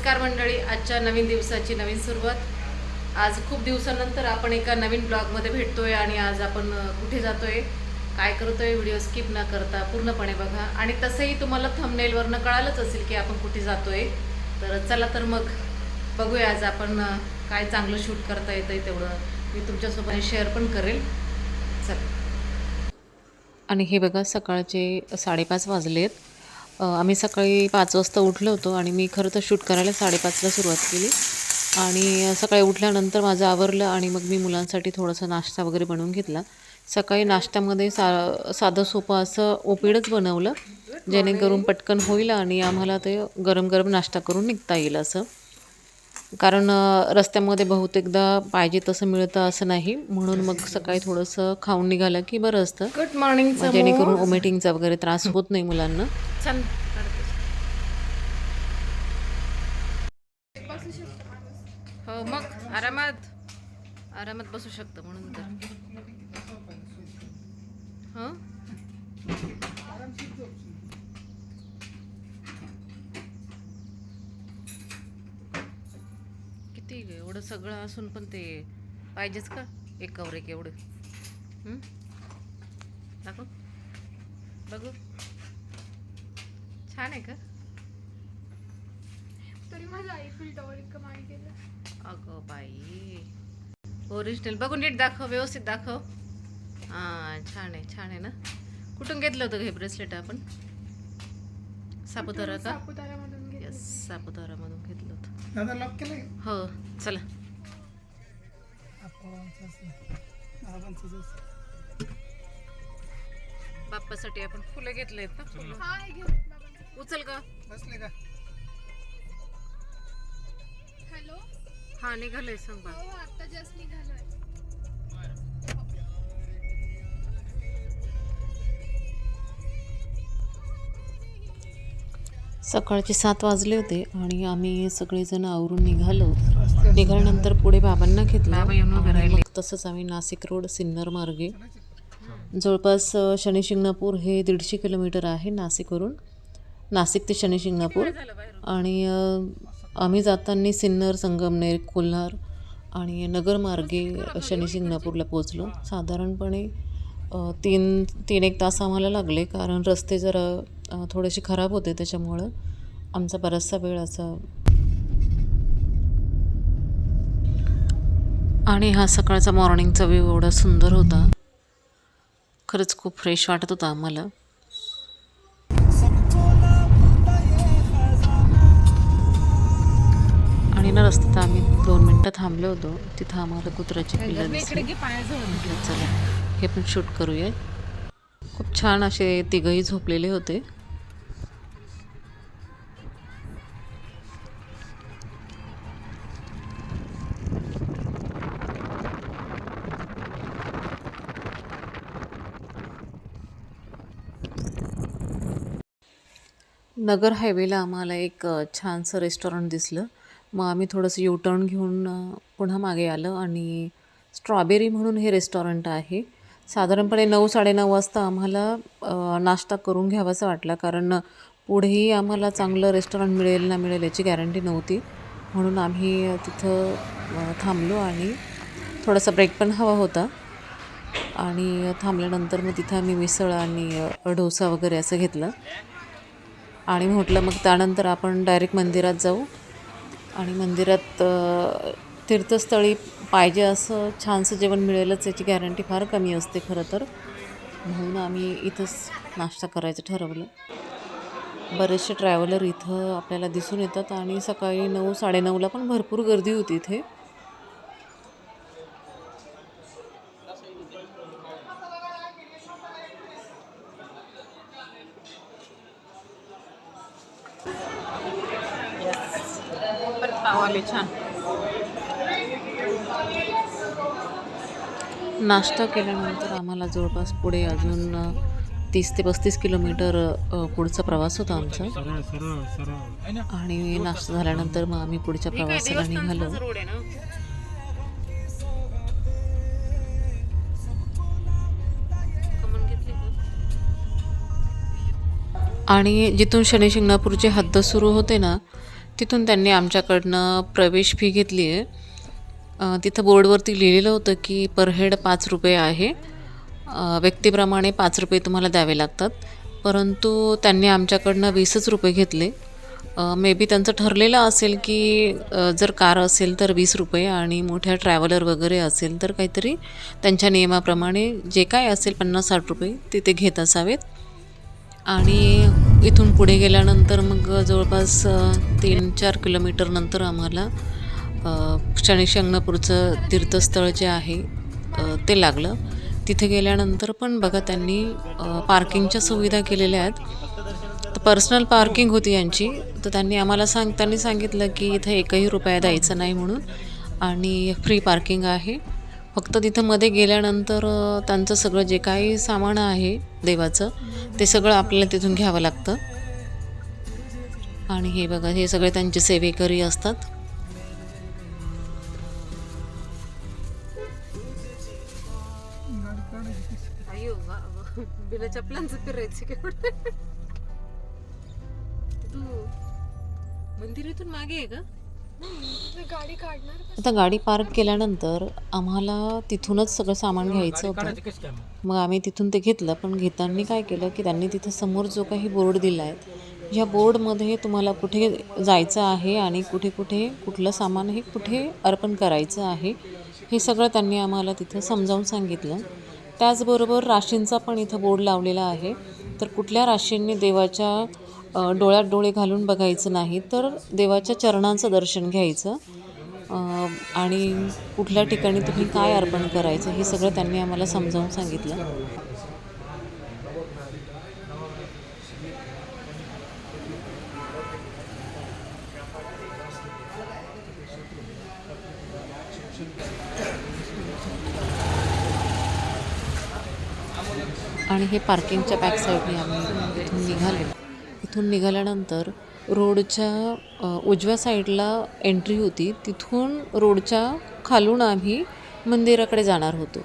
नमस्कार मंडळी आजच्या नवीन दिवसाची नवीन सुरुवात. आज खूप दिवसानंतर आपण एका नवीन ब्लॉगमध्ये भेटतोय आणि आज आपण कुठे जातोय काय करतोय व्हिडिओ स्किप न करता पूर्णपणे बघा. आणि तसंही तुम्हाला थंबनेलवरनं कळालंच असेल की आपण कुठे जातोय. तर चला तर मग बघूया आज आपण काय चांगलं शूट करता येतंय तेवढं मी तुमच्यासोबत शेअर पण करेल. चला. आणि हे बघा सकाळचे साडेपाच वाजले आहेत आम्ही सकाळी पाच वाजता उठलो होतो आणि मी खरं तर शूट करायला साडेपाचला सुरुवात केली. आणि सकाळी उठल्यानंतर माझं आवरलं आणि मग मी मुलांसाठी थोडासा नाश्ता वगैरे बनवून घेतला. सकाळी नाश्त्यामध्ये सा साधं सोपं असं ओपीडच बनवलं जेणेकरून पटकन होईल आणि आम्हाला ते गरम गरम नाश्ता करून निघता येईल असं. कारण रस्त्यामध्ये बहुतेकदा पाहिजे तसं मिळतं असं नाही. म्हणून मग सकाळी थोडंसं खाऊन निघालं की बरं असतं. गुड मॉर्निंग जेणेकरून ओमेटिंगचा वगैरे त्रास होत नाही मुलांना. छान. हो मग आरामात. आरामात बसू शकतं म्हणून तर. हं? किती एवढं सगळं असून पण ते पाहिजेच का? एकावर एक एवढं. दाखव. बघू. छान आहे का? तरी माझं आयफिल टॉवर इतकं मागे गेलं. अगं बाई. ओरिजिनल बघू नीट दाखव व्यवस्थित दाखव. हां छान आहे छान आहे ना? कुठून घेतलं होतं हे ब्रेसलेट आपण? सापुतारा का? सापुतारामधून घेतलं. यस सापुतारामधून घेतलं होतं. दादा लॉक केलंय हो चला. बाप्पासाठी आपण फुलं घेतले आहेत ना फुलं. उचल का बसले का? हॅलो? हा निघालंय सांग बा हो हो आता जस्ट निघालोय. सकाळचे सात वाजले होते आणि आम्ही सगळेजण आवरून निघालो. निघाल्यानंतर पुढे बाबांना घेतलं मग तसंच आम्ही नाशिक रोड सिन्नर मार्गे. जवळपास अ, शनी शिंगणापूर हे दीडशे किलोमीटर आहे नाशिकवरून. नाशिक ते शनी शिंगणापूर. आणि आम्ही जाताना सिन्नर संगमनेर कोल्हार आणि नगर मार्गे शनी शिंगणापूरला पोचलो साधारणपणे तीन तीन एक तास आम्हाला लागले कारण रस्ते जरा थोडेसे खराब होते त्याच्यामुळं आमचा बराचसा वेळ असा आणि हा सकाळचा मॉर्निंगचा व्ह्यू एवढा सुंदर होता. खरंच खूप फ्रेश वाटत होता आम्हाला. आणि ना रस्त्यात आम्ही दोन मिनटं थांबलो होतो. तिथं आम्हाला कुत्र्याची पिल्लं दिसली. म्हटलं चला. हे पण शूट करूया खूप छान असे तिघही झोपलेले होते. नगर हायवेला आम्हाला एक छानसं रेस्टॉरंट दिसलं. मग आम्ही थोडंसं यू टर्न घेऊन पुन्हा मागे आलं आणि स्ट्रॉबेरी म्हणून हे रेस्टॉरंट आहे. साधारणपणे नऊ साडेनऊ वाजता आम्हाला नाश्ता करून घ्यावासा वाटला कारण पुढेही आम्हाला चांगलं रेस्टॉरंट मिळेल ना मिळेल याची गॅरंटी नव्हती. म्हणून आम्ही तिथं थांबलो आणि थोडासा ब्रेक पण हवा होता. आणि थांबल्यानंतर मग तिथं आम्ही मिसळ आणि डोसा वगैरे असं घेतलं. आणि म्हटलं मग त्यानंतर आपण डायरेक्ट मंदिरात जाऊ. आणि मंदिरात तीर्थस्थळी पाहिजे असं छानसं जेवण मिळेलच याची गॅरंटी फार कमी असते खरं तर. म्हणून आम्ही इथंच नाश्ता करायचं ठरवलं. बरेचसे ट्रॅव्हलर इथं आपल्याला दिसून येतात आणि सकाळी नऊ साडेनऊला पण भरपूर गर्दी होती इथे. छान नाश्ता केल्यानंतर आम्हाला जवळपास पुढे अजून तीस ते पस्तीस किलोमीटर पुढचा प्रवास होता आमचा. आणि नाश्ता झाल्यानंतर मग आम्ही पुढच्या प्रवासाला निघालो. आणि जिथून शनिशिंगणापूरचे हद्द सुरू होते ना तिथून त्यांनी आमच्याकडनं प्रवेश फी घेतली आहे. तिथं बोर्डवरती लिहिलेलं होतं की पर हेड पाच रुपये आहे. व्यक्तीप्रमाणे पाच रुपये तुम्हाला द्यावे लागतात. परंतु त्यांनी आमच्याकडनं वीसच रुपये घेतले. मे बी त्यांचं ठरलेलं असेल की जर कार असेल तर वीस रुपये आणि मोठ्या ट्रॅव्हलर वगैरे असेल तर काहीतरी त्यांच्या नियमाप्रमाणे जे काय असेल पन्नास साठ रुपये ते ते घेत असावेत. आणि इथून पुढे गेल्यानंतर मग जवळपास तीन चार किलोमीटरनंतर आम्हाला अ, शनी शिंगणापूरचं तीर्थस्थळ जे आहे ते लागलं. तिथे गेल्यानंतर पण बघा त्यांनी पार्किंगच्या सुविधा केलेल्या आहेत. तर पर्सनल पार्किंग होती यांची. तर त्यांनी आम्हाला सांगताना सांगितलं की इथं एकही रुपया द्यायचा नाही म्हणून. आणि फ्री पार्किंग आहे. फक्त तिथं मध्ये गेल्यानंतर त्यांचं सगळं जे काही सामान आहे देवाचं ते सगळं आपल्याला तिथून घ्यावं लागतं. आणि हे बघा हे सगळे त्यांचे सेवेकरी असतात. गाडी काढायची फिरायचं मागे आहे का? गाडी काढणार आता गाडी पार्क केल्यानंतर आम्हाला तिथूनच सगळं सामान घ्यायचं होतं. मग? आम्ही तिथून ते घेतलं पण घेताना काय केलं की त्यांनी तिथं समोर जो काही बोर्ड दिला आहे ह्या बोर्डमध्ये तुम्हाला कुठे जायचं आहे आणि कुठे कुठे कुठलं सामान हे कुठे अर्पण करायचं आहे हे सगळं त्यांनी आम्हाला तिथं समजावून सांगितलं. त्याचबरोबर राशींचा पण इथं बोर्ड लावलेला आहे. तर कुठल्या राशींनी देवाच्या डोळ्यात डोळे घालून बघायचं नाही तर देवाच्या चरणांचं दर्शन घ्यायचं. आणि कुठल्या ठिकाणी तुम्ही काय अर्पण करायचं हे सगळं त्यांनी आम्हाला समजावून सांगितलं. आणि हे पार्किंगच्या बॅक साईडने आम्ही इथून निघालो इथून निघाल्यानंतर रोडच्या उजव्या साईडला एंट्री होती. तिथून रोडच्या खालून आम्ही मंदिराकडे जाणार होतो.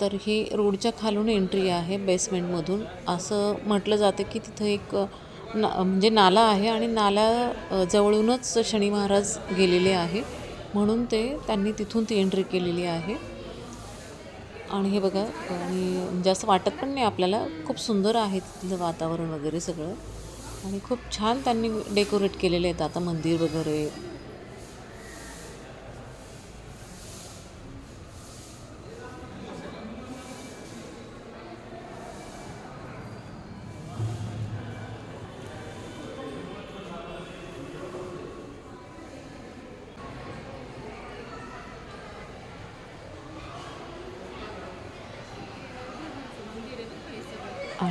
तर हे रोडच्या खालून एंट्री आहे बेसमेंटमधून. असं म्हटलं जातं की तिथं एक ना म्हणजे नाला आहे आणि नाला जवळूनच शनी महाराज गेलेले आहे. म्हणून ते त्यांनी तिथून ती एंट्री केलेली आहे. आणि हे बघा आणि म्हणजे असं वाटत पण नाही आपल्याला. खूप सुंदर आहे तिथलं वातावरण वगैरे सगळं. आणि खूप छान त्यांनी डेकोरेट केलेले आहेत आता मंदिर वगैरे.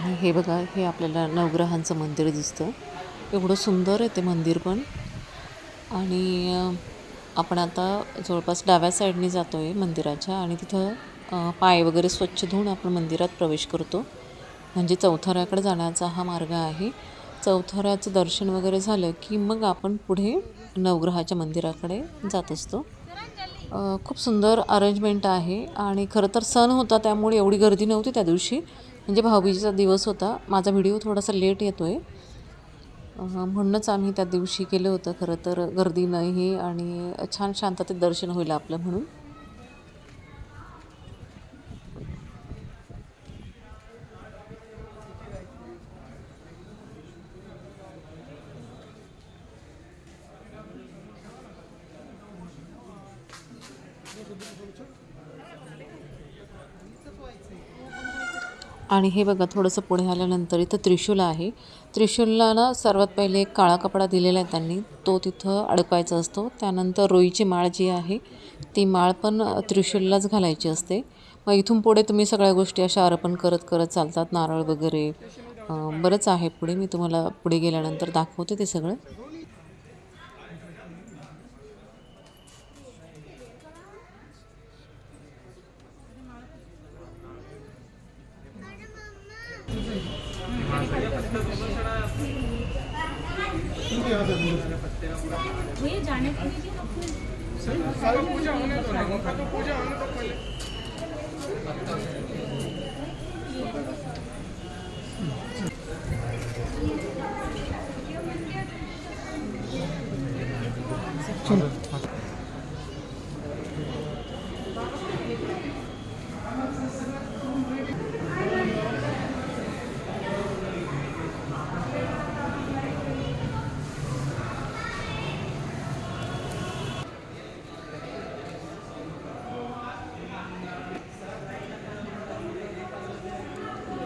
आणि हे बघा हे आपल्याला नवग्रहांचं मंदिर दिसतं. एवढं सुंदर आहे ते मंदिर पण. आणि आपण आता जवळपास डाव्या साईडने जातो आहे मंदिराच्या आणि तिथं पाय वगैरे स्वच्छ धुवून आपण मंदिरात प्रवेश करतो. म्हणजे चौथऱ्याकडे जाण्याचा हा मार्ग आहे. चौथऱ्याचं दर्शन वगैरे झालं की मग आपण पुढे नवग्रहाच्या मंदिराकडे जात असतो. खूप सुंदर अरेंजमेंट आहे आणि खरं तर सण होता त्यामुळे एवढी गर्दी नव्हती त्या दिवशी. म्हणजे भाऊबीजेचा दिवस होता. माझा व्हिडिओ थोडासा लेट येतो आहे म्हणूनच आम्ही त्या दिवशी केलं होतं खरं तर गर्दी नाही आणि छान शांततेत दर्शन होईल आपलं म्हणून. आणि हे बघा थोडंसं पुढे आल्यानंतर इथं त्रिशूल आहे. त्रिशूलला ना सर्वात पहिले एक काळा कपडा दिलेला आहे त्यांनी. तो तिथं अडकवायचा असतो. त्यानंतर रोईची माळ जी आहे ती माळ पण त्रिशूललाच घालायची असते. मग इथून पुढे तुम्ही सगळ्या गोष्टी अशा अर्पण करत करत चालतात. नारळ वगैरे बरंच आहे पुढे. मी तुम्हाला पुढे गेल्यानंतर दाखवते ते सगळं.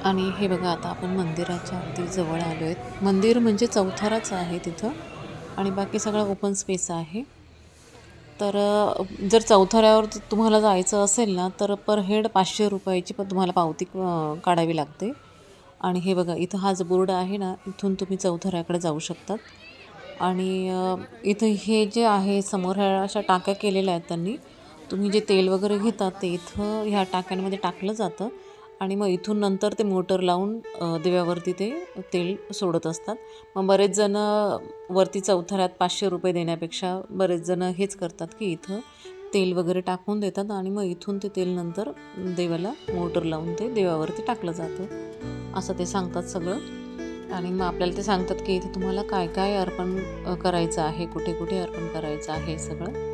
आणि हे बघा आता आपण मंदिराच्या अगदी जवळ आलो आहेत मंदिर म्हणजे चौथाराच आहे तिथं. आणि बाकी सगळा ओपन स्पेस आहे. तर जर चौथऱ्यावर तुम्हाला जायचं असेल ना तर पर हेड पाचशे रुपयाची पण तुम्हाला पावती काढावी लागते. आणि हे बघा इथं हा जो बोर्ड आहे ना इथून तुम्ही चौथऱ्याकडे जाऊ शकतात. आणि इथं हे जे आहे समोर ह्या अशा टाक्या केलेल्या आहेत त्यांनी. तुम्ही जे तेल वगैरे घेतात ते इथं ह्या टाक्यांमध्ये टाकलं जातं. आणि मग इथून नंतर ते मोटर लावून दिव्यावरती ते तेल सोडत असतात. मग बरेच जण वरती चौथऱ्यात पाचशे रुपये देण्यापेक्षा बरेच जण हेच करतात की इथं तेल वगैरे टाकून देतात आणि मग इथून ते तेल नंतर देवाला मोटर लावून ते देवावरती टाकलं जातं. असं ते सांगतात सगळं. आणि मग आपल्याला ते सांगतात की इथे तुम्हाला काय काय अर्पण करायचं आहे कुठे कुठे अर्पण करायचं आहे हे सगळं.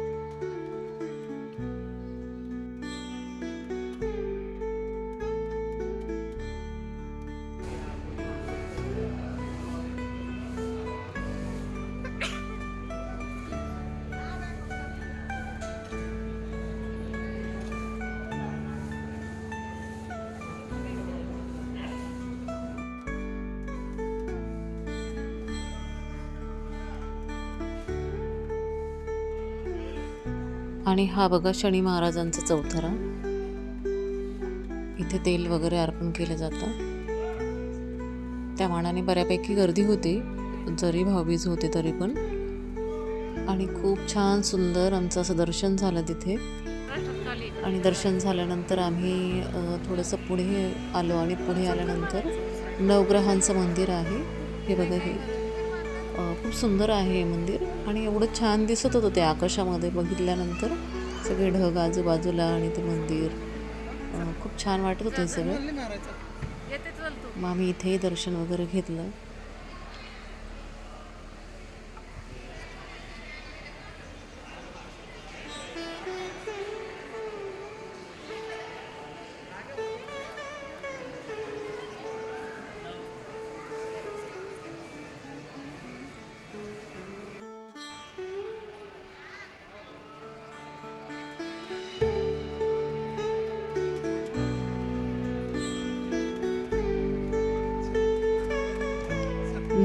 आणि हा बघा शनी महाराजांचा चौथरा. इथे तेल वगैरे अर्पण केलं जातं. त्या मानाने बऱ्यापैकी गर्दी होती. जरी भाऊबीज होते तरी पण. आणि खूप छान सुंदर आमचं असं दर्शन झालं तिथे. आणि दर्शन झाल्यानंतर आम्ही थोडंसं पुढे आलो आणि पुढे आल्यानंतर नवग्रहांचं मंदिर आहे. हे बघा हे. खूप सुंदर आहे हे मंदिर आणि एवढं छान दिसत होतं ते आकाशामध्ये बघितल्यानंतर. सगळे ढग आजूबाजूला आणि ते मंदिर. खूप छान वाटत होतं हे सगळं. मग आम्ही इथेही दर्शन वगैरे घेतलं.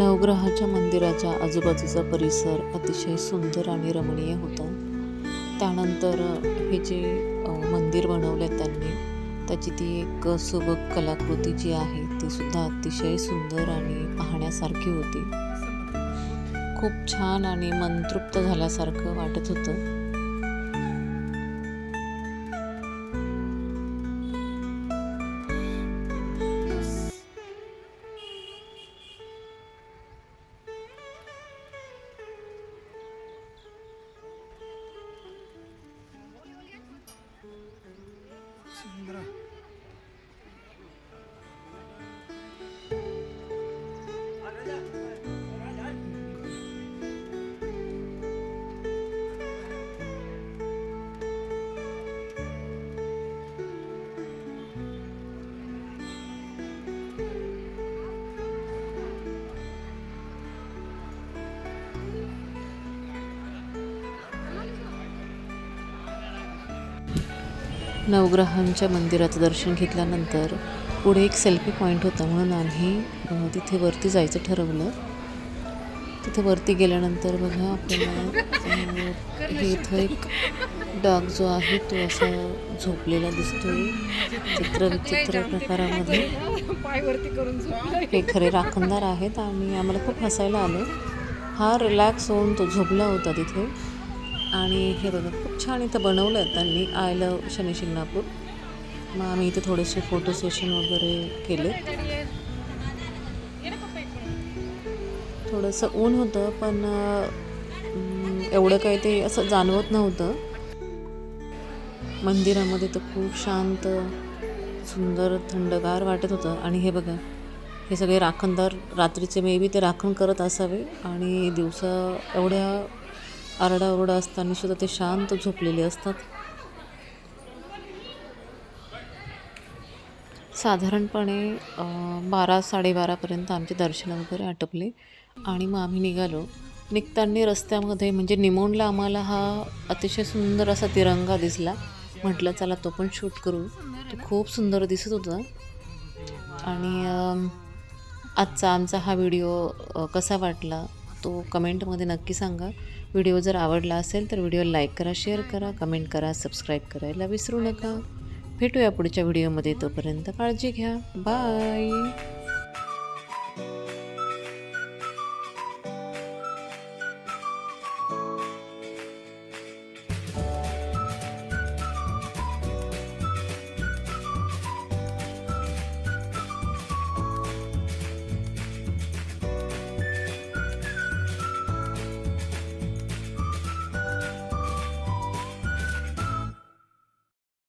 नवग्रहाच्या मंदिराच्या आजूबाजूचा परिसर अतिशय सुंदर आणि रमणीय होता. त्यानंतर हे जे मंदिर बनवलं आहे त्यांनी त्याची ती एक सुबक कलाकृती जी आहे ती सुद्धा अतिशय सुंदर आणि पाहण्यासारखी होती. खूप छान आणि मनतृप्त झाल्यासारखं वाटत होतं. lira. नवग्रहांच्या मंदिराचं दर्शन घेतल्यानंतर पुढे एक सेल्फी पॉईंट होता म्हणून आम्ही तिथे वरती जायचं ठरवलं. तिथे वरती गेल्यानंतर बघा आपल्याला हे इथं एक डॉग जो आहे तो असा झोपलेला दिसतोय. चित्र विचित्र प्रकारामध्ये. हे खरे राखणदार आहेत आणि आम्हाला खूप हसायला आलं. हा रिलॅक्स होऊन तो झोपला होता तिथे. आणि हे बघा खूप छान इथं बनवलं आहे त्यांनी. I love Shani Shingnapur. मग आम्ही इथे थोडेसे फोटो सेशन वगैरे केले. थोडंसं ऊन होतं पण एवढं काही ते असं जाणवत नव्हतं. मंदिरामध्ये तर खूप शांत सुंदर थंडगार वाटत होतं. आणि हे बघा हे सगळे राखणदार रात्रीचे मे बी ते राखण करत असावे. आणि दिवसा एवढ्या आरडाओरडा असताना सुद्धा ते शांत झोपलेले असतात. साधारणपणे बारा साडेबारापर्यंत आमचे दर्शन वगैरे आटपले आणि मग आम्ही निघालो. निघताना रस्त्यामध्ये म्हणजे निमोनला आम्हाला हा अतिशय सुंदर असा तिरंगा दिसला. म्हटलं चला तो पण शूट करू. तो खूप सुंदर दिसत होता. आणि आजचा आमचा हा व्हिडिओ कसा वाटला तो कमेंटमध्ये नक्की सांगा. व्हिडिओ जर आवडला असेल तर व्हिडिओ लाईक करा शेअर करा कमेंट करा सबस्क्राईब करायला विसरू नका. भेटूया पुढच्या व्हिडिओमध्ये तोपर्यंत काळजी घ्या. बाय.